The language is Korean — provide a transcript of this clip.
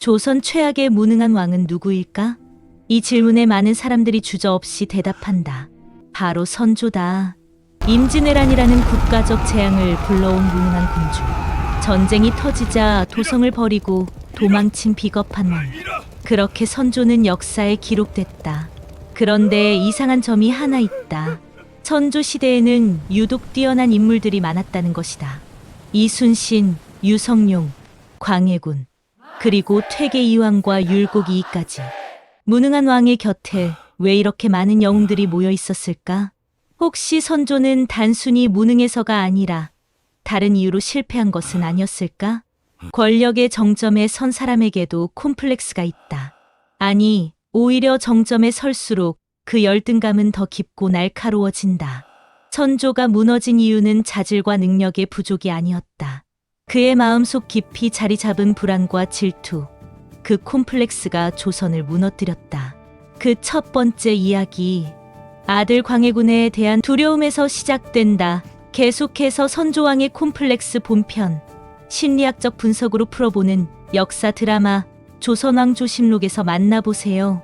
조선 최악의 무능한 왕은 누구일까? 이 질문에 많은 사람들이 주저없이 대답한다. 바로 선조다. 임진왜란이라는 국가적 재앙을 불러온 무능한 군주. 전쟁이 터지자 도성을 버리고 도망친 비겁한 왕. 그렇게 선조는 역사에 기록됐다. 그런데 이상한 점이 하나 있다. 선조 시대에는 유독 뛰어난 인물들이 많았다는 것이다. 이순신, 유성룡, 광해군, 그리고 퇴계 이황과 율곡 이이까지. 무능한 왕의 곁에 왜 이렇게 많은 영웅들이 모여 있었을까? 혹시 선조는 단순히 무능해서가 아니라 다른 이유로 실패한 것은 아니었을까? 권력의 정점에 선 사람에게도 콤플렉스가 있다. 아니, 오히려 정점에 설수록 그 열등감은 더 깊고 날카로워진다. 선조가 무너진 이유는 자질과 능력의 부족이 아니었다. 그의 마음속 깊이 자리 잡은 불안과 질투, 그 콤플렉스가 조선을 무너뜨렸다. 그 첫 번째 이야기, 아들 광해군에 대한 두려움에서 시작된다. 계속해서 선조왕의 콤플렉스 본편, 심리학적 분석으로 풀어보는 역사 드라마 조선왕 조심록에서 만나보세요.